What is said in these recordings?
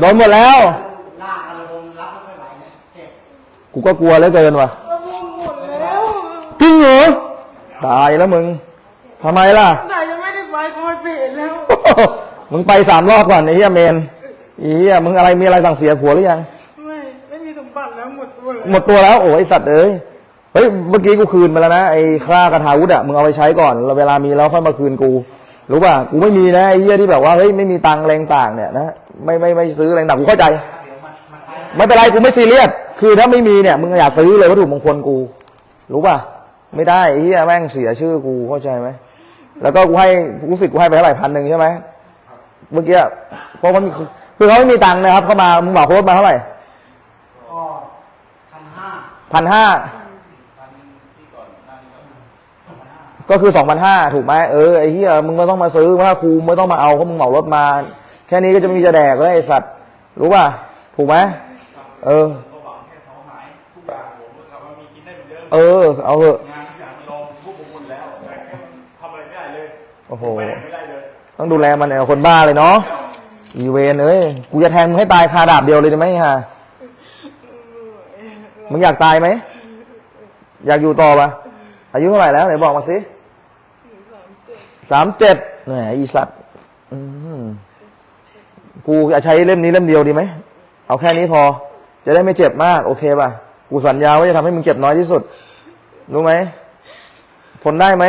โดนหมดแล้ว ลากกันลงรับไม่ไหวเนี่ยเจ็บกูก็กลัวเหลือเกินว่ะระวงหมดแล้วจริงเหรอตายแล้วมึงทำไมล่ะ แต่ยังไม่ได้ไปเพราะมันเปลี่ยนแล้วมึงไปสามรอบก่อนไอ้เหี้ยเมนไอ้เหี้ยมึงอะไรมีอะไรสั่งเสียผัวหรือยัง ไม่ไม่มีสมบัติแล้วหมดตัวแล้วหมดตัวแล้วโอ้ยไอ้สัตว์เอ้ยเฮ้ยเมื่อกี้กูคืนไปแล้วนะไอ้ค่ากระทาวุธอะมึงเอาไปใช้ก่อนแล้วเวลามีแล้วค่อยมาคืนกู รู้ป่ะกูไม่มีนะไอ้เหี้ยที่แบบว่าเฮ้ยไม่มีตังค์แรงต่างเนี่ยนะ ไม่ไม่ไม่ซื้อแรงต่างกูเข้าใจ ไม่เป็นไรกูไม่ซีเรียสคือถ้าไม่มีเนี่ยมึงอย่าซื้อเลยวัตถุมงคลกู รู้ป่ะไม่ได้ไอ้เหี้ยแม่งเสียชื่อกูเข้าใจไหมแล้วก็กูให้รู้สึกกูให้ไปเท่าไหร่พันหนึ่งใช่ไหมเมื่อกี้เพราะมันมีคือเขาไม่มีตังค์นะครับเขามามึงบอกโค้ดมาเท่าไหร่ก็พันห้าพันห้าก็คือสองพันห้าถูกไหมเออไอ้เหี้ยมึงไม่ต้องมาซื้อว่าครูไม่ต้องมาเอาเพราะมึงเหมารถมา แค่นี้ก็จะมีจะแดกแล้วไอ้สัตว์ รู้ป่ะถูกไหมเออเออ เอาเถอะงานทุกอย่างมันลงควบคุมหอะโอ้โหต้องดูแลมันเนี่ยคนบ้าเลยเนาะอีเวนเอ้ยกูจะแทงมึงให้ตายคาดาบเดียวเลยได้ไหมฮะมึงอยากตายไหม อยากอยู่ต่อปะอายุเท่าไหร่แล้วไหนบอกมาสิสามเจ็ดแหมอีสัตว์อืม กูจะใช้เล่มนี้เล่มเดียวดีไหมเอาแค่นี้พอ จะได้ไม่เจ็บมากโอเคป่ะกูสัญญาว่าจะทำให้มึงเจ็บน้อยที่สุดรู้ไหมทนได้ไหม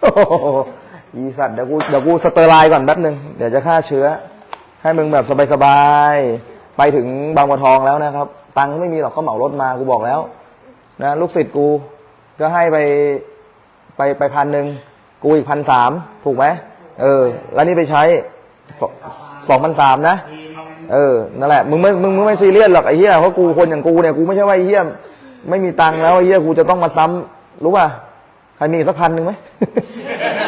โอ้โหอีสัตว์เดี๋ยวกูเดี๋ยวกูสเตอร์ไลน์ก่อนแป๊บหนึ่งเดี๋ยวจะฆ่าเชื้อ ให้มึงแบบสบายๆไปถึงบางบัวทองแล้วนะครับ ตังค์ไม่มีหรอกเขาเหมารถมากูบอกแล้ว นะลูกศิษย์กูก็ให้ไปไปไปพันหนึ่งกูอีกพันสามถูกไหมเออ แล้วนี่ไปใช้ สองพันสามนะ เออ นั่นแหละ มึงไม่มึงมึงไม่ซีเรียสหรอกไอ้เหี้ยเพราะกูคนอย่างกูเนี่ยกูไม่ใช่ว่าไอ้เหี้ยไม่มีตังค์แล้วไอ้เหี้ยกูจะต้องมาซ้ำรู้ป่ะ ใครมีอีกสักพันหนึ่งไหม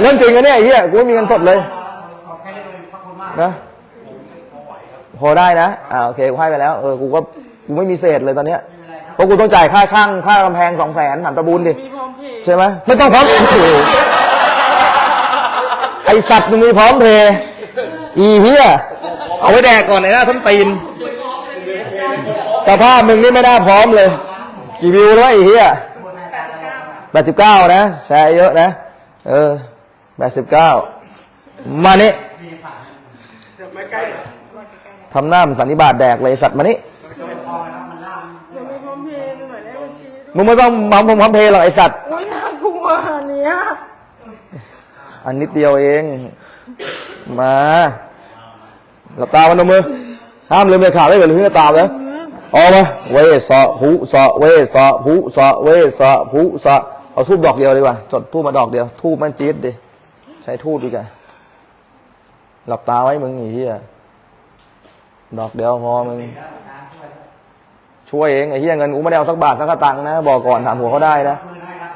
เรื่องจริงอะเนี่ยไอ้เหี้ยกูไม่มีเงินสดเลยขอแค่นี้เลยขอบคุณมากนะพอได้นะ อ่าโอเคกูให้ไปแล้ว เออ กูก็กูไม่มีเศษเลยตอนเนี้ยเพราะกูต้องจ่ายค่าช่างค่ากำแพงสองแสนถามตะบูนดิมีพร้อมเพย์ใช่ไหมไม่ต้องพร้อมโอ้โหไอสัตว์มึงมีพร้อมเพย์ อีเฮียเอาไว้แดกก่อนไอ้หน้าส้นตีนสภาพมึงนี่ไม่น่าพร้อมเลย กี่วิวแล้วไอ้เฮียแปดสิบเก้านะแชร์เยอะนะ เออแปดสิบเก้ามานี่เดี๋ยวไม่ใกล้ทำหน้ามันสันนิบาตแดกเลยสัตว์มานี่เดี๋ยวมีพร้อมเพย์มีหมายเลขบัญชีด้วยมึงไม่ต้องมัมพร้อมเพย์หรอกไอสัตว์โอ้ยน่ากลัวอันเนี้ยอันนิดเดียวเอง มา หลับตาวันนมือ ห้ามลืมเลยข่าวได้เลยลืมตาเลยออกมาเวสะหุสะเวสะหุสะเวสะหุสะเอาทูบดอกเดียวดีกว่า จดทูบมาดอกเดียว ทูบมันจี๊ดดิ ใช้ทูบดีกว่า หลับตาไว้มึงไอ้เหี้ยดอกเดียวพอมึง ช่วยเองไอ้เหี้ยเงินกูไม่ได้เอาสักบาทสักตังค์นะ บอกก่อนถามหัวเขาได้นะ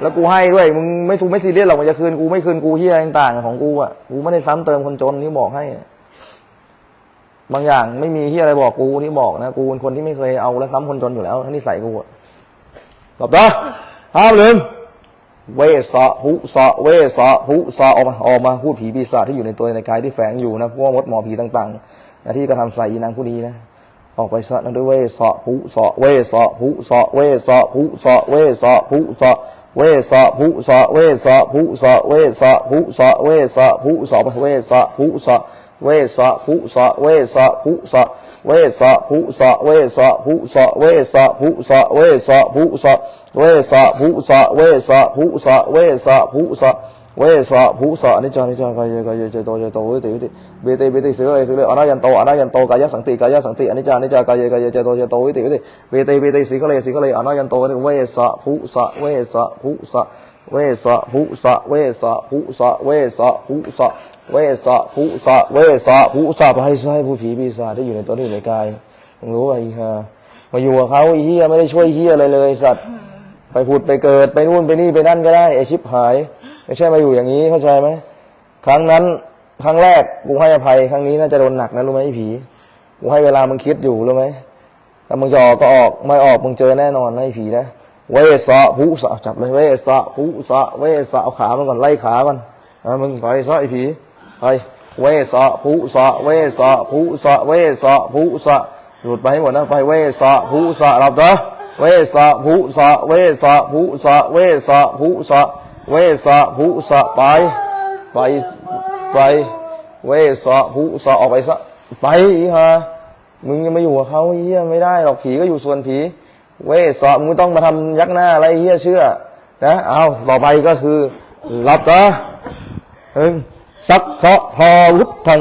แล้วกูให้ด้วยมึงไม่ทูไม่ซีเรียสหรอกมันจะคืนกูไม่คืนกูเหี้ยต่างๆของกูอะกูไม่ได้ซ้ำเติมคนจนนี่บอกให้ บางอย่างไม่มีที่อะไรบอกกูที่บอกนะกูเป็นคนที่ไม่เคยเอาและซ้ำคนจนอยู่แล้วทั้งนิสัยกูอะหลับตาห้ามลืมเวสะหุสะเวสะหุสะออกมาออกมาพูดผีปีศาจที่อยู่ในตัวในกายที่แฝงอยู่นะพวกมดหมอผีต่างๆนะที่กระทำใส่อีนางผู้นี้นะออกไปซะนะด้วยเวสะหุสะเวสะหุสะเวสะหุสะเวสะหุสะ เวสะหุสะเวสะหุสะเวสะหุสะเวสะหุสะเวสะหุสะเวสะหุสะเวสะหุสะเวสะหุสะ เวสะหุสะเวสะหุสวะหุสะเวสะหุสะเวสะหุสะเวสะหุสะเวสะภูสะนิจจานิจจากายกายเจโตเจโตวิติวิติเบติเบติสิเลสิเลอนายันโตอนายันโตกายสังติกายสังติอนิจจานิจจากายกายเจโตเจโตวิติวิติเบติเบติสิกเลสิกเลอนายันโตเวสะภูสะเวสะภูสะเวสะภูสะเวสะภูสะเวสะภูสะเวสะภูสะเวสะภูสะไปให้ใช้ผู้ผีปีศาจที่อยู่ในตัวที่อยู่ในกายมึงรู้ไอ้ฮะมาอยู่กับเขาไอ้เฮียไม่ได้ช่วยเฮียอะไรเลยสัตว์ไปผุดไปเกิดไปนู่นไปนี่ไปนั่นก็ได้ไอชิบหาย ไม่ใช่มาอยู่อย่างนี้เข้าใจไหมครั้งนั้น ครั้งแรกกูให้อภัย ครั้งนี้น่าจะโดนหนักนะรู้ไหมไอ้ผีกูให้เวลามึงคิดอยู่รู้ไหมถ้ามึงจะออกก็ออกไม่ออกมึงเจอแน่นอนนะไอ้ผีนะเวสะภูสะจับเลยเวสะภูสะเวสะเอาขามันก่อนไล่ขาก่อนอะมึงไปซะไอ้ผีไปเวสะภูสะเวสะภูสะเวสะภูสะหลุดไปให้หมดนะไปเวสะภูสะหลับเด้อเวสะภูสะเวสะภูสะเวสะภูสะ เวสะภูสะไป ไปไป เวสะภูสะออกไปซะไปฮะมึงยังมาอยู่กับเขาเฮียไม่ได้หรอกผีก็อยู่ส่วนผี เวสะมึงต้องมาทำยักหน้าอะไรเฮียเชื่อ นะเอาต่อไปก็คือหลับตาสักเคาะทอวุฒทัง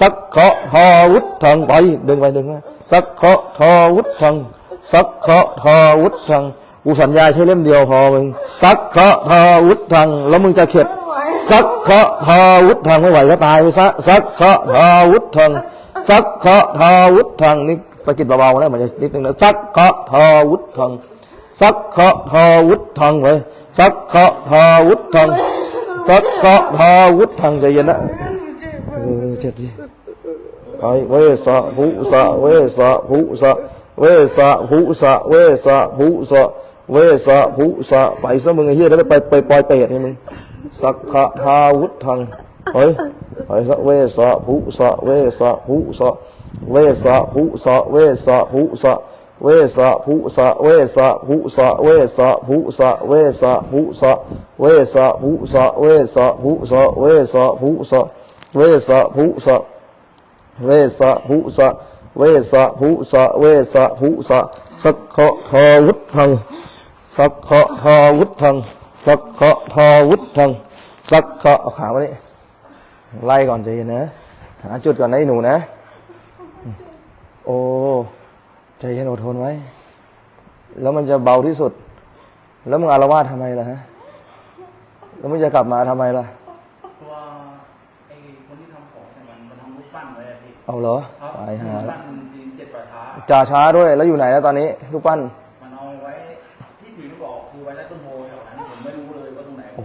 สักเคาะทอวุฒทังไปดึงไปดึงมาสักเคาะทอวุฒทังสักเคาะทอวุฒทัง กูสัญญาใช้เล่มเดียวพอมึงสักเคาะทอวุฒทังแล้วมึงจะเข็ดสักเคาะทอวุฒทังไม่ไหวก็ตายไปซะสักเคาะทอวุฒทังสักเคาะทอวุฒทังนี่ไปกินเบาๆนะมันจะนิดนึงนะสักเคาะทอวุฒทังสักเคาะทอวุฒทังไปสักเคาะทอวุฒทังสักเคาะทาวุฒทังใจเย็นนะเออเจ็บดิไปเวสะภูสะเวสะภูสะเวสะภูสะเวสะภูสะ เวสะภูสะไปซะมึงไอ้เหี้ยแล้วไปไปปล่อยเปรตให้มึงสักขะทาวุฒทังไปไปซะเวสะภูสะเวสะภูสะเวสะภูสะเวสะภูสะเวสะภูสะเวสะภูสะเวสะภูสะเวสะภูสะเวสะภูสะเวสะภูสะเวสะภูสะเวสะภูสะเวสะภูสะเวสะภูสะเวสะภูสะสักเคาะทอวุฒทัง สักเคาะทอวุฒทังสักเคาะทอวุฒทังสักเคาะเอาขามาดิไล่ก่อนใจเย็นนะหาจุดก่อนนะไอ้หนูนะ โอ้ใจเย็นอดทนไว้ แล้วมันจะเบาที่สุด แล้วมึงอารวาสทำไมล่ะฮะ แล้วมึงจะกลับมาทำไมล่ะตัวไอ้คนที่ทำของใส่มันมันทำรูปปั้นไว้อะพี่เอาเหรอครับตายหารูปแล้ปั้วนจีนเจ็ดป่าช้าจ่าช้าด้วย แล้วอยู่ไหนแล้วตอนนี้ลูกปั้น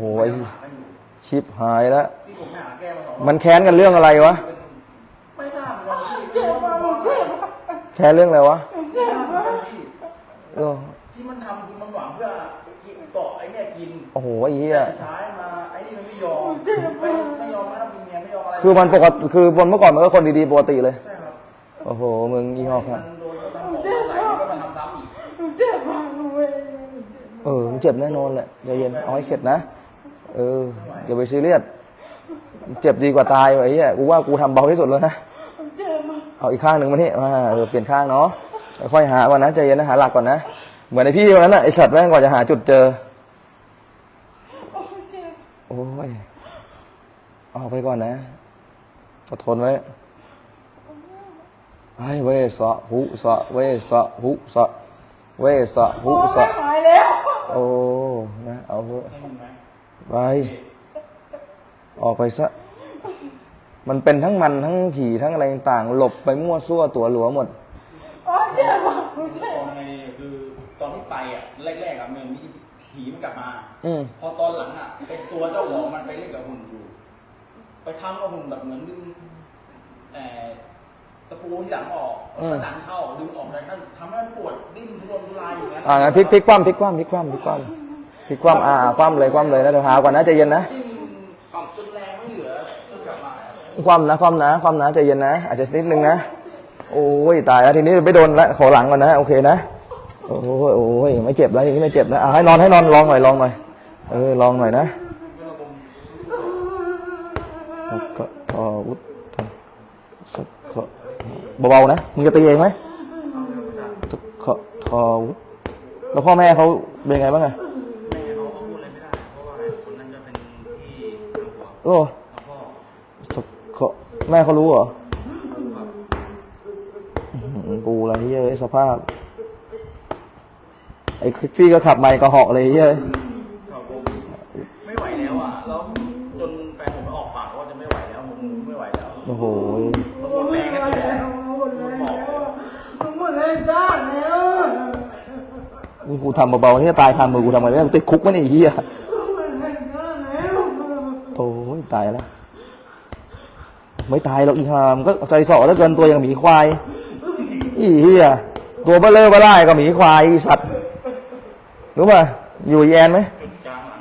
โอ้โหผมไอ้ไม่หาไม่อยู่ชิปหายแล้วที่ผมไปหาแก้มาสองรอบมันแค้นกันเรื่องอะไรวะ ไม่ทราบเหมือนกันพี่เจ็บมากผมเจ็บมากแค้นเรื่องอะไรวะผมเจ็บมากเออที่มันทำคือมันหวังเพื่อเกาะไอ้เนี่ยกิน โอ้โหไอ้เหี้ยสุดท้ายมาไอ้นี่มันไม่ยอมไม่ไม่ยอมไม่ทำเป็นเมียไม่ยอมอะไร คือมันปกติคือคนเมื่อก่อนมันก็คนดีๆปกติเลยใช่ครับโอ้โหมึงยี่ห้อครับมันโดนทำของใส่แล้วก็มาทำซ้ำอีกผมเจ็บมากเลยเออมึงเจ็บแน่นอนแหละใจเย็นเอาให้เข็ดนะ เอออย่าไปซีเรียสเจ็บดีกว่าตายว่ะไอ้เหี้ยกูว่ากูทำเบาที่สุดแล้วนะผมเจ็บมากเอาอีกข้างหนึ่งมานี่มาเออเปลี่ยนข้างเนาะค่อยๆหาก่อนนะใจเย็นนะหาหลักก่อนนะเหมือนไอพี่วันนั้นน่ะไอสัตว์แม่งกว่าจะหาจุดเจอผมเจ็บโอ้ยออกไปก่อนนะอดทนไว้ไอ้เวสะหุสะเวสะหุสะเวสะหุโอ้สะไม่หายแล้วโอ้นะเอาเถอะใช่ ไหมไป ออกไปซะ มันเป็นทั้งมันทั้งผีทั้งอะไรต่างๆหลบไปมั่วซั่วตัวหลัวหมดโอ้เจ็บมากผมเจ็บตอนไงคือตอนที่ไปอะแรกๆอะมันมีผีมันกลับมาอืมพอตอนหลังอะเป็นตัวเจ้าของมันไปเล่นกับหุ่นอยู่ ไปทำกับหุ่นแบบเหมือนดึงเอ่อตะปูที่หลังออกแล้วก็ดันเข้าดึงออกแล้วก็ทำให้มันปวดดิ้นทุรนทุรายอยู่นะอ่างั้นพลิกพลิกคว่ำพลิกคว่ำพลิกคว่ำพลิกคว่ำ พลิกคว่ำอ่าคว่ำเลยคว่ำเลยนะเดี๋ยวหาก่อนนะใจเย็นนะคว่ำนะคว่ำนะคว่ำนะใจเย็นนะ อาจจะนิดนึงนะโอ้ยตายแล้วทีนี้ไม่โดนละขอหลังก่อนนะโอเคนะโอ้ยโอ้ยไม่เจ็บแล้วอย่างนี้ไม่เจ็บนะอ่าให้นอนให้นอนลองหน่อยลองหน่อยเออลองหน่อยนะกขะทอวุฒสักขะเบาๆนะมึงจะตีเองไหมสักขะทอวุฒแล้วพ่อแม่เขาเป็นไงบ้างอะ โอ้แล้วก็สักขะแม่เขารู้เหรออื้อหือกูอะไรเฮ้ยสภาพ ไอ้คลิกซี่ก็ขับไมค์ก็เหาะเลยเฮ้ยครับผมไม่ไหวแล้วอะแล้วจนแฟนผมออกปากว่าจะไม่ไหวแล้วผมไม่ไหวแล้วโอ้โหมันหมดแรงกันอยู่แล้วหมดแรงแล้วหมดแรงด้านแล้วนี่กูทำเบาๆนี่ตายคามือกูทำไมไม่ได้กูติดคุกมั้ยเนี่ยไอ้เฮีย หมดแรงด้านแล้ว โอ้ย ตายแล้ว ไม่ตายหรอกอีหามก็ใจสอแล้วเกินตัวอย่างหมีควาย อีเฮียตัวเบลเลอร์บล่ากับหมีควายสัตว์รู้ป่ะอยู่แยนไหมจุดกลางห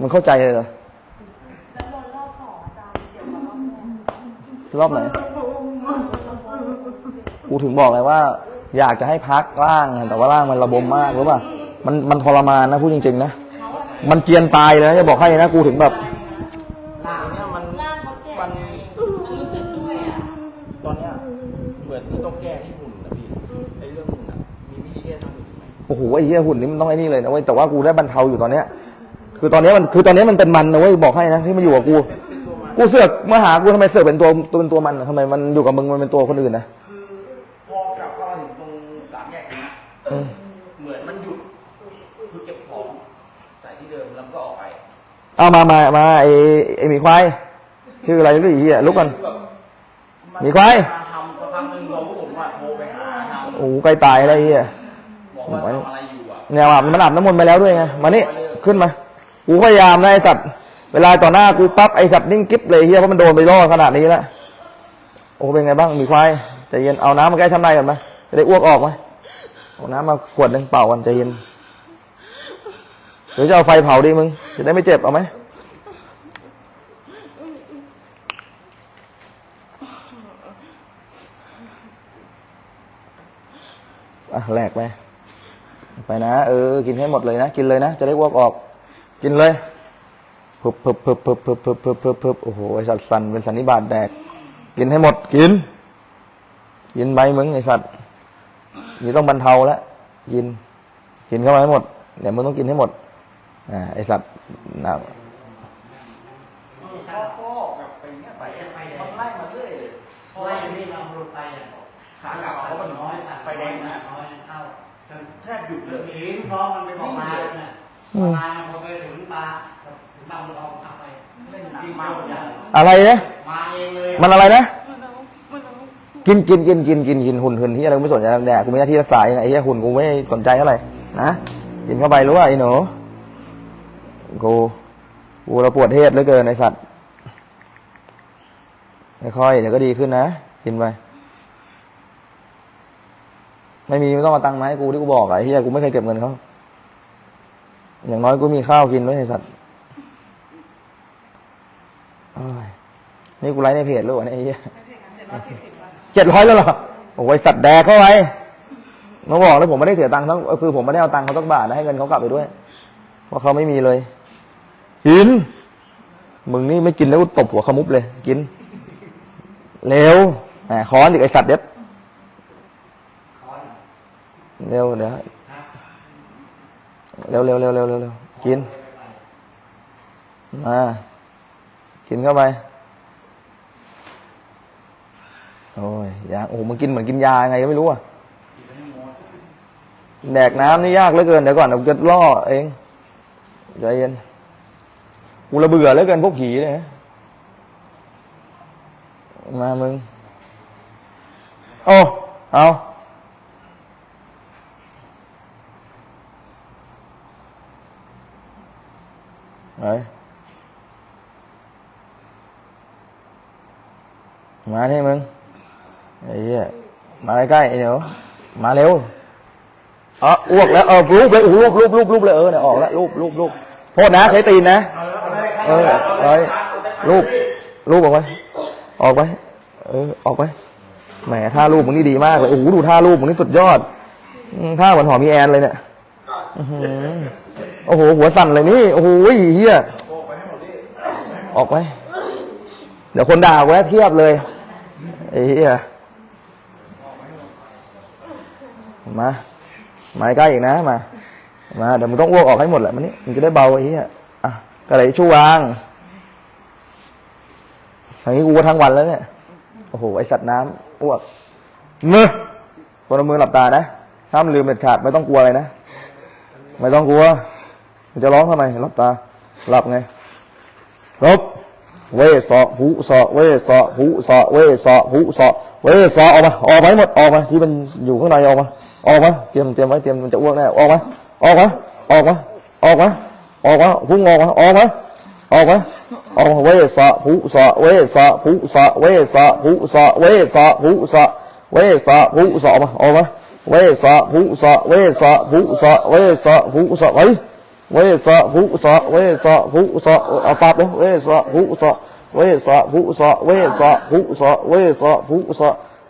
ลันเข้าใจเลยเหรอแล้วรอบสองจารย์เจ็บกว่ารอรอบไหนกูถึงบอกเลยว่า อยากจะให้พักร่างอะแต่ว่าร่างมันระบมมากรู้ป่ะมันมันทรมานนะพูดจริงๆนะมันเกรียนตายเลยนะจะบอกให้นะกูถึงแบบหน้าเนี่ยมันร่างเขาเจ็บมันไงมันรู้สึกด้วยอะตอนเนี้ยเหมือนที่ต้องแก้ที่หุ่นนะพี่ไอ้เรื่องหุ่นอะมีวิธีแก้ทางอื่นไหมโอ้โหไอ้เหี้ยหุ่นนี่มันต้องไอ้นี่เลยนะเว้ยแต่ว่ากูได้บรรเทาอยู่ตอนเนี้ย คือตอนเนี้ยมันคือตอนเนี้ยมันเป็นมันนะเว้ยบอกให้นะที่มาอยู่กับกูกูเสือกมาหากูทำไมเสือกเป็นตัวตัวเป็นตัวมันอะทำไมมันอยู่กับมึงมันเป็นตัวคนอื่นนะ เหมือนมันหยุดคือเก็บของใส่ที่เดิมแล้วก็ออกไปเอามามามาไอ้ไอ้หมีควายชื่ออะไรลูกอีเหี้ยลุกกันคือแบบนมีควายมาทำสักพักหนึ่งเราพวกผมว่าโทรไปหาทางโอ้โหใกล้ตายแล้วไอ้เหี้ย บอกว่าทำอะไรอยู่อะเนี่ยอาบมันอาบน้ำมนต์ไปแล้วด้วยไงมานี่ขึ้นมากูพยายามนะไอ้สัตว์เวลาต่อหน้ากูปั๊บไอ้สัตว์นิ่งกิ๊บเลยเฮียเพราะมันโดนไปล่อขนาดนี้แล้วโอ้เป็นไงบ้างมีควายใจเย็นเอาน้ำมาแก้ช้ำในก่อนไหมจะได้อ้วกออกไหม เอาน้ำมาขวดหนึ่งเป่ากันใจเย็นหรือจะเอาไฟเผาดีมึง จะได้ไม่เจ็บเอาไหมอะแหลกไป ไปนะ เออ กินให้หมดเลยนะ กินเลยนะ จะได้อ้วกออก กินเลยพึบพึบพึบพึบพึบพึบพึบพึบพึบโอ้โหไอสัตว์สันเป็นสันนิบาตแดก กินให้หมด กิน กินไปมึงไอสัตว์ นี่ต้องบรรเทาแล้วกิน กินเข้ามาให้หมดเดี๋ยวมึงต้องกินให้หมดอ่าไอสัตว์น่าพ่อพ่อแบบไปเนี้ยไปมันไล่มาเรื่อยเลยเพราะว่าอย่างนี้เราหลุดไปอะขากลับเขาก็น้อยไปแดงนะน้อยเข้าจนแทบหยุดเลยเห็นเพราะมันเป็นของมาเนี่ยมาพอไปถึงมาถึงบางบัวทองขับไปเล่นหนังมาใหญ่อะไรนะมาเองเลยมันอะไรนะ มันเอามันเอา กินกินกินกินกินกินหุ่นหุ่นที่อะไรกูไม่สนใจแดกกูมีหน้าที่รักษาเองไอ้เหี้ยหุ่นกูไม่สนใจเท่าไรนะกินเข้าไปรู้ว่าไอ้หนูกูกูเราปวดเทศเหลือเกินไอ้สัตว์ค่อยๆเดี๋ยวก็ดีขึ้นนะกินไปไม่มีไม่ต้องมาตังค์มาให้กูที่กูบอกไอ้เหี้ยกูไม่เคยเก็บเงินเขาอย่างน้อยกูมีข้าวกินไว้ไอ้สัตว์อ้ยนี่กูไลฟ์ในเพจหรือวะเนี่ยไอ้เหี้ย เจ็ดร้อยแล้วเหรอโอ้ยสัตว์แดกเข้าไปมาบอกแล้วผมไม่ได้เสียตังค์ทั้งคือผมไม่ได้เอาตังค์เขาสักบาทนะให้เงินเขากลับไปด้วย เพราะเขาไม่มีเลยกิน มึงนี่ไม่กินแล้วตบหัวขมุบเลย กิน เร็วแหมค้อนอีกไอสัตว์เด็ดเร็วเดี๋ยวเร็วเร็วเร็วเร็วเร็วกินมากินเข้าไป โอ้ยยาโอ้โหมันกินเหมือนกินยาไงก็ไม่รู้อะแดกน้ำนี่ยากเหลือเกินเดี๋ยวก่อนเดี๋ยวจะล่อเองใจเย็นกูระเบื่อเหลือเกินพวกผีเลยนะมามึง โอ้เอาไปมาที่มึง ไอ้เหี้ยมาใกล้ๆไอ้เดี๋ยวมาเร็วเอออ้วกแล้วเออรูปเลยโอ้โหรูปรูปรูปรูปเลยเออเนี่ยออกแล้วรูปรูปรูปโทษนะใช้ตีนนะ เออเอ้ยรูปรูปออกไปออกไปเออออกไปแหมท่ารูปมึงนี่ดีมากเลยโอ้โหดูท่ารูปมึงนี่สุดยอดท่าเหมือนหอมีแอนเลยเนี่ยโอ้โหหัวสั่นเลยนี่โอ้โหเฮียออกไป เดี๋ยวคนด่าแวะเทียบเลยไอ้เหี้ย มามาใกล้อีกนะมามาเดี๋ยวมึงต้องอ้วกออกให้หมดแหละมันนี่มึงจะได้เบาไอ้เหี้ยอะกระไรชู่วางอย่างนี้กูก็ทั้งวันแล้วเนี่ยโอ้โหไอสัตว์น้ำอ้วกมือคนเอามือหลับตานะห้ามลืมเด็ดขาดไม่ต้องกลัวเลยนะไม่ต้องกลัวมึงจะร้องทำไมหลับตาหลับไงลบเวสอหูสอเวสอหูสอเวสอหูสอเวสอออกมาออกมาให้หมดออกมาที่มันอยู่ข้างในออกมา ออกมาเตรียมเตรียมไว้เตรียมมันจะอ้วกแน่ออกมาออกมาออกมาออกมาออกมาพุ่งออกมาออกมาออกมาออกมาเวสอหูสอเวสอหูสอเวสอหูสอเวสอหูสอเวสอหูสะออกมาออกมาเวสอหูสอเวสอหูสอเวสอหูสอไว้เวสะหุสะเวสะหุสะเอาปากเลยเวสะหุสะเวสะหุสะเวสะหุสะเวสะหุสะ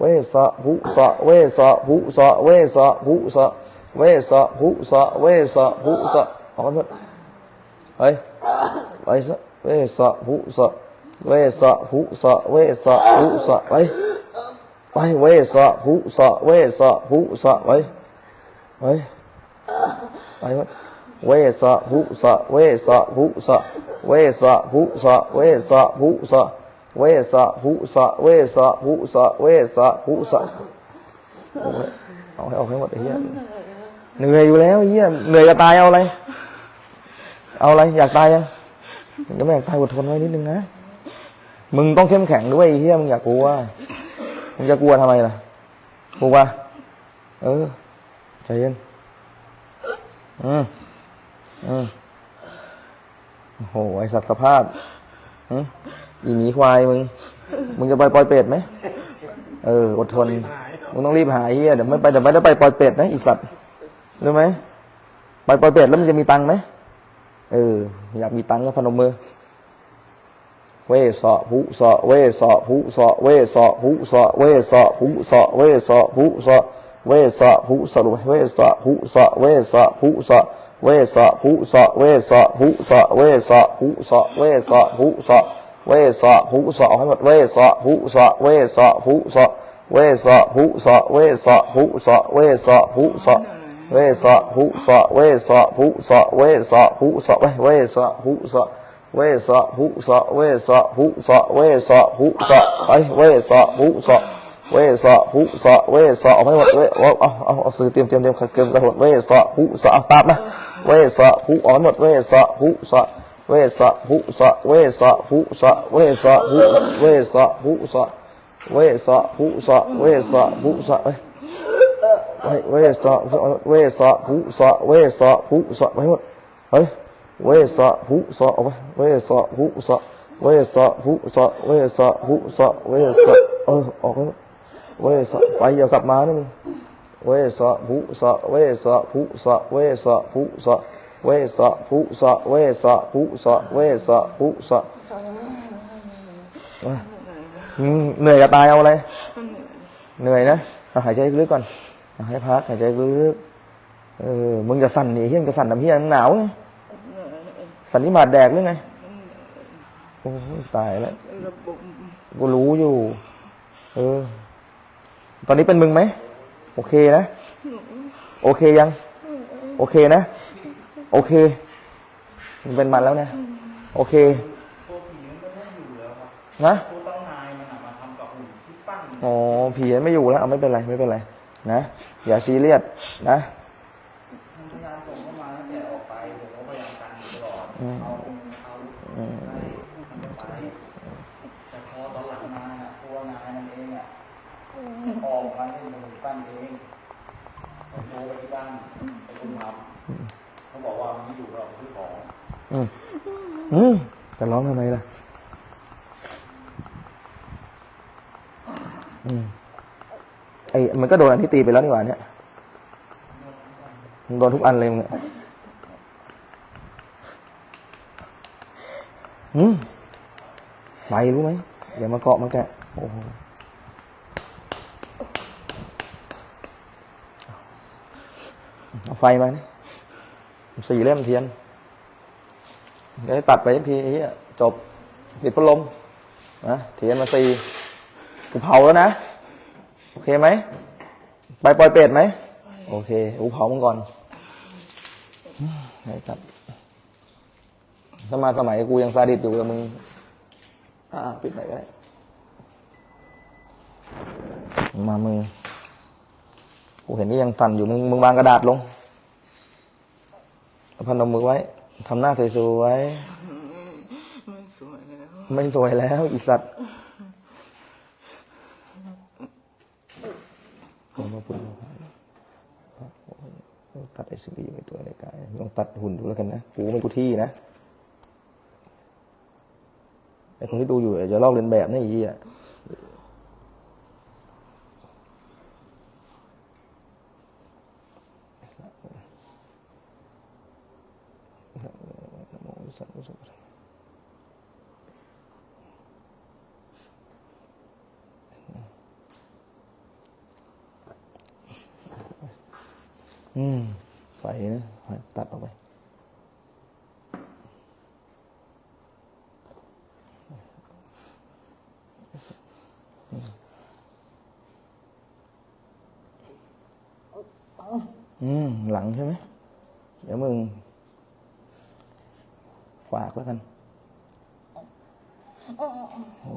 เวสะหุสะเวสะหุสะเวสะหุสะเวสะหุสะเวสะหุสะออกมาเฮ้ยไปสะเวสะหุสะเวสะหุสะเวสะหุสะไปไปเวสะหุสะเวสะหุสะไปไปไปเวสะหุสะเวสะหุสะเวสะหุสะเวสะหุสะ เวสะภุสะเวสะภุสะเวสะภุสะเอาให้ออกให้หมดไอ้เหี้ยเหนื่อยอยู่แล้วเหี้ยเหนื่อยจะตายเอาอะไร เอาอะไร อยากตายยังยังไม่อยากตายอดทนไว้นิดนึงนะมึงต้องเข้มแข็งด้วยไอ้เหี้ยมึงอยากกลัวมึงจะกลัวทำไมล่ะกลัวเออใจเย็นอืมอืมโอ้โหไอสัตว์สภาพอืม อีหมีควายมึง มึงจะไปปล่อยเป็ดไหม เออ อดทน มึงต้องรีบหาไอ้เฮียเดี๋ยวไม่ไปเดี๋ยวไม่ได้ไปปล่อยเป็ดนะอีสัตว์รู้ไหมไปปล่อยเป็ดแล้วมันจะมีตังค์ไหมเออ อยากมีตังค์ก็พนมมือ เวสะหุสะเวสะหุสะเวสะหุสะเวสะหุสะเวสะหุสะเวสะหุสะเวสะหุสะเวสะหุสะเวสะหุสะเวสะหุสะเวสะหุสะเวสะหุสะ เวสะหุสะให้หมดเวสะหุสะเวสะหุสะเวสะหุสะเวสะหุสะเวสะหุสะเวสะหุสะเวสะหุสะเวสะหุสะเวสะหุสะเวสะหุสะเวสะหุสะเวสะหุสะไอเวสะหุสะเวสะหุสะเวสะเอาให้หมดเวเอาเอาเอาสื่อเตรียมเตรียมเตรียมเตรียมกระหมดเวสะหุสะเอาตามนะเวสะหุเอาให้หมดเวสะหุสะ เวสะหุสะเวสะหุสะเวสะหุเวสะหุสะเวสะหุสะเวสะหุสะเวสะเวสะหุสะเวสะหุสะไปหมดเฮ้ยเวสะหุสะเอาไปเวสะหุสะเวสะหุสะเวสะหุสะเวสะเออออกไปหมดเวสะไปอย่ากลับมานะมึงเวสะหุสะเวสะหุสะเวสะหุสะ เวสะหุสะเวสะหุสะเวสะหุสะเหนื่อยจะตายเอาอะไรเหนื่อยนะหายใจลึกก่อนเอาให้พักหายใจลึกเออมึงจะสั่นนี่เฮี้ยมจะสั่นทำเฮี้ยมึงหนาวไงสันนิบาตแดกหรือไงโอ้ตายแล้วกูรู้อยู่ เออ ตอนนี้เป็นมึงไหมโอเคนะ โอเคยัง โอเคนะ โอเคมึงเป็นมันแล้วนะโอเคตัวผีมันก็ไม่อยู่แล้วครับนะตัวตั้งนายมันอะมาทำกับหุ่นที่ปั้นอ๋อผีไม่อยู่แล้วเอาไม่เป็นไรไม่เป็นไร นะอย่าซีเรียสนะพยายามส่งเข้ามาตั้งแต่ออกไปผมก็พยายามกันอยู่ตลอดอืมเอาเอาให้มันไม่ไปแต่พอตอนหลังมาน่ะตัวนายมันเองอะออกมาเล่นกับหุ่นปั้นเองผมโทรไปที่บ้านไปคุณทำเขาบอกว่ามันไม่อยู่เราไปซื้อของ อืมอืมจะร้องทำไมล่ะ อืมไอ้มันก็โดนอันที่ตีไปแล้วนี่หว่าเนี่ยโดนทุกอันเลยมึงอะอืมไฟรู้ไหมอย่ามาเกาะมาแกะโอ้โหเอาไฟมานี่สี่เล่มเทียน เดี๋ยวตัดไปอีกทีไอ้เหี้ยจบปิดพัดลมนะเทียนมาสี่กูเผาแล้วนะ โอเคไหม ไปปล่อยเป็ดไหม โอเคกูเผามึงก่อนไอ้ตัดถ้ามาสมัยกูยังซาดิสอยู่กับมึง อ่า ปิดไหนก็ได้ มามึงกูเห็นนี่ยังตันอยู่ มึงมึงวางกระดาษลงเอาพนมมือไว้ ทำหน้าสวยๆไว้มันสวยไม่สวยแล้วอีสัตว์ผมมาพูดตัดไอซีดีไปตัวในกายลองตัดหุ่นดูแล้วกันนะกูไม่กูที่นะไอคนที่ดูอยู่อย่าลอกเลียนแบบนะไอ้เหี้ยอืมไฟนะตัดออกไป อืม หลังใช่ไหม เดี๋ยวมึง ฝากแล้วกัน โอ้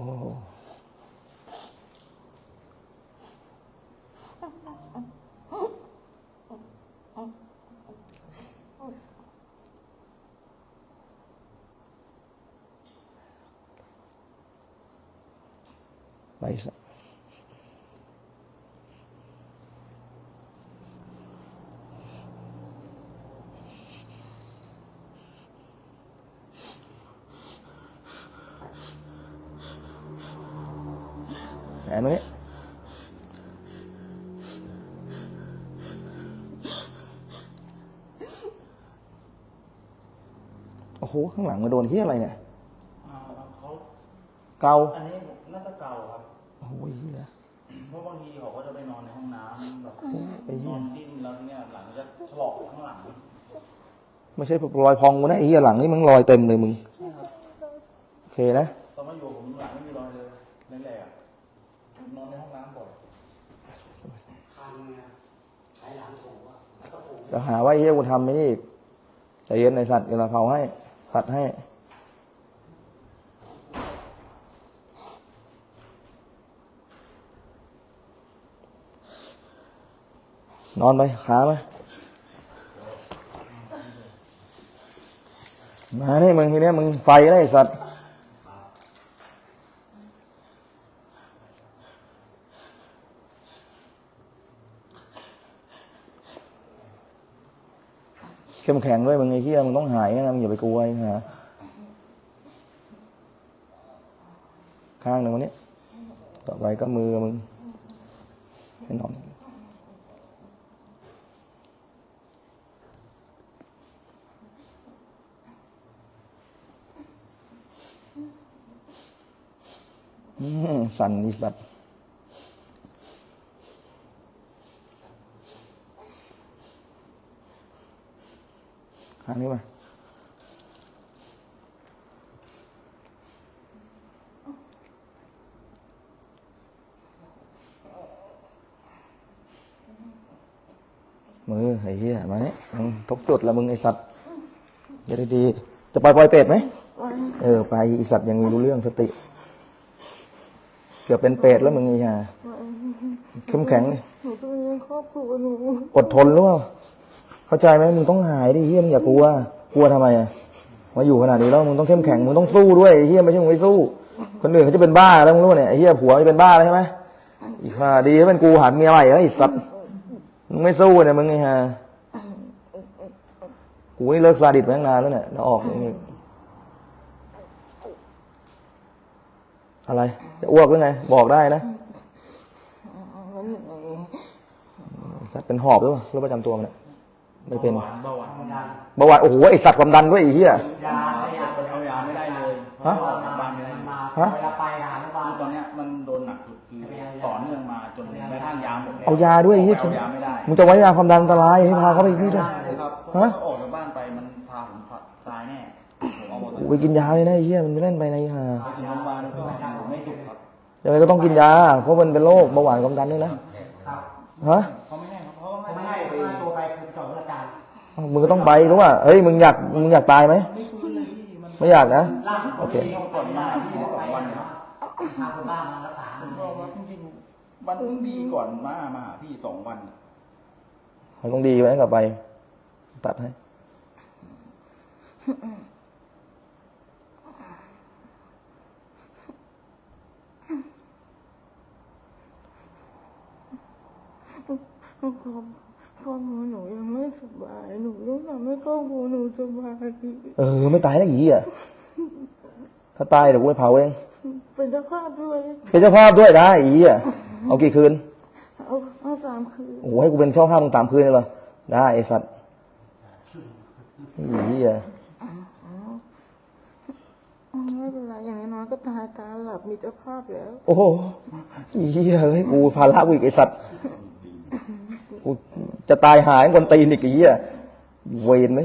อ้โหข้างหลังมาโดนที่อะไรเนี่ยอ่าเขาเกาอันนี้น่าจะเก่าครับ โอ้โหเหี้ย เพราะบางทีเขาก็จะไปนอนในห้องน้ำแบบไอ้เหี้นย อนดิ้นแล้วเนี่ยหลังจะถลอกข้างหลังไม่ใช่รอยพองกูนะไอ้เหี้ยหลังนี่มึงรอยเต็มเลยมึงใช่ครับโอเคนะตอนมาอยู่ผมหลังไม่มีรอยเลยนั่นแหละนอนในห้องน้ำบ่อยคันไงใช้หลังถูอะแล้วก็ถูเดี๋ยวหาว่าไอ้เหี้ยกูทำไม่นี่ใจเย็นในสัตว์เดี๋ยวเราเผาให้ ตัดให้ นอนไปขาไปมานี่มึงทีเนี้ยมึงไฟเลยไอ้สัตว์ เข้มแข็งด้วยมึงไอ้เหี้ยมึงต้องหายนะมึงอย่าไปกลัวไอ้ห่าข้างหนึ่งวันนี้ ต่อไปก็มือมึงให้นอนสั่นนี่สัตว์ ข้างนี้มามือไอ้เหี้ยมาเนี่ยมึงทบจุดแล้วมึงไอ้สัตว์จะได้ดี จะปล่อยปล่อยเป็ดไหมเออไปไอีสัตว์อยังมีรู้เรื่องสติ เกือบเป็นเปรตแล้วมึงไอ้ห่าเข้มแข็งดิหนูต้องเลี้ยงครอบครัวหนูอดทนหรือเปล่า เข้าใจไหมมึงต้องหายดิเฮียมึงอย่ากลัว กลัวทำไมอะมาอยู่ขนาดนี้แล้วมึงต้องเข้มแข็งมึงต้องสู้ด้วยไอ้เฮียไม่ใช่มึงไม่สู้ คนอื่นเขาจะเป็นบ้าแล้วมึงรู้เนี่ยไอ้เฮียผัวจะเป็นบ้าแล้วใช่ไหมอีกห่าดีถ้าเป็นกูหันเมียใหม่แล้วไอ้สัตว์มึงไม่สู้เนี่ยมึงไอ้ห่ากูนี่เลิกซาดิสไปตั้งนานแล้วเนี่ยแล้วออกอย่างนี้อะไรจะอ้วกหรือไง บอกได้นะสัตว์เป็นหอบหรือเปล่าโรคประจำตัวมันเนี่ย ไม่เป็น เบาหวานเบาหวานมันดันเบาหวานโอ้โหไอสัตว์ความดันด้วยไอ้เหี้ย ยาไม่ยาเอายาไม่ได้เลยฮะ เพราะว่าโรงพยาบาลไม่ได้มาฮะ เวลาไปหาโรงพยาบาล คือตอนเนี้ยมันโดนหนักสุดคือต่อเนื่องมาจนกระทั่งยาหมดแล้วเอายาด้วยไอ้เหี้ยเอายาไม่ได้มึงจะไว้ยาความดันอันตรายให้พาเขาไปนี่ด้วยไม่ได้เลยครับเพฮะราะว่าออกจากบ้านไปมันพาผมตายแน่ผมเอาหมดเลโอ้ยไปกินยาเลยนะไอ้เหี้ยมันไม่เล่นไปในห่าไปถึงโรงพยาบาลก็ไม่ถูกครับ ยังไงก็ต้องกินยา เพราะมันเป็นโรคเบาหวานความดันด้วยนะครับฮะเขาไม่ให้ครับเพราะ มึงก็ต้องไปรู้ป่ะเฮ้ยมึงอยากมึงอยากตายไหมไม่อยากนะโอเคก่นที่นต้องดีก่อนมามาหาพี่สองวันมันต้องดีไว้กลับไป ตัดให้不，不，不。 ครัวครอบครัวหนูยังไม่สบาย หนูต้องทำให้ครอบครัวหนูสบายเออ ไม่ตายนะอีอะถ้าตายเดี๋ยวกูไปเผาเอง เป็นเจ้าภาพด้วยเป็นเจ้าภาพด้วยได้อีอะเอากี่คืน เอาเอาสามคืน โอ้โหให้กูเป็นเจ้าภาพมึงตามคืนเลยเหรอได้ไอ้สัตว์อีอะอืมไม่เป็นไรอย่างน้อยๆก็ตายตาหลับมีเจ้าภาพแล้ว โอ้โหอีเฮ้ยกูภาระกูอีกไอ้สัตว์ กูจะตายหายคนตีนอีกอีอะเวรไหม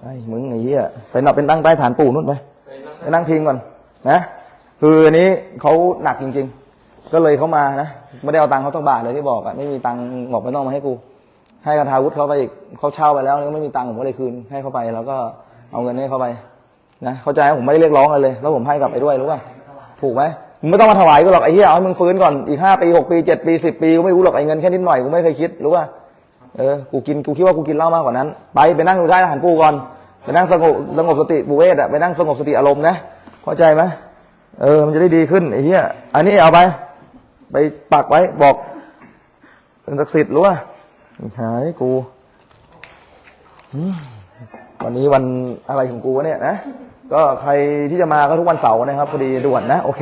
ไอ้มึงไอ้เหี้ยไปนับเป็นตั้งใต้ฐานปู่นู่นไปไปนั่งพิงก่อนนะคืออันนี้เขาหนักจริง ๆ ก็เลยเขามานะไม่ได้เอาตังค์เขาตั้งบาทเลยที่บอกอะไม่มีตังค์บอกไม่ต้องมาให้กูให้กระทาวุฒิเขาไปอีกเขาเช่าไปแล้วก็ไม่มีตังค์ผมก็เลยคืนให้เขาไป แล้วก็เอาเงินให้เขาไปนะเข้าใจผมไม่ได้เรียกร้องอะไรเลย แล้วผมให้กลับไปด้วยรู้ป่ะถูกไหม มึงไม่ต้องมาถวายกูหรอกไอ้เหี้ยเอาให้มึงฟื้นก่อนอีกห้าปีหกปีเจ็ดปีสิบปีกูไม่รู้หรอกไอ้เงินแค่นิดหน่อยกูไม่เคยคิดรู้ป่ะเออกูกินกูคิดว่ากูกินเหล้ามากกว่านั้น ไปไปนั่งดูใต้อาหารปูก่อนไปนั่งสงบสงบสติบุเวศอะไปนั่งสงบสติอารมณ์นะเข้าใจไหมเออ มันจะได้ดีขึ้นไอ้เหี้ยอันนี้เอาไป ไปปักไว้บอกเป็นศักดิ์สิทธิ์รู้ป่ะหายกูวันนี้วันอะไรของกูวะเนี่ยนะก็ใครที่จะมาก็ทุกวันเสาร์นะครับพอดีด่วนนะ โอเค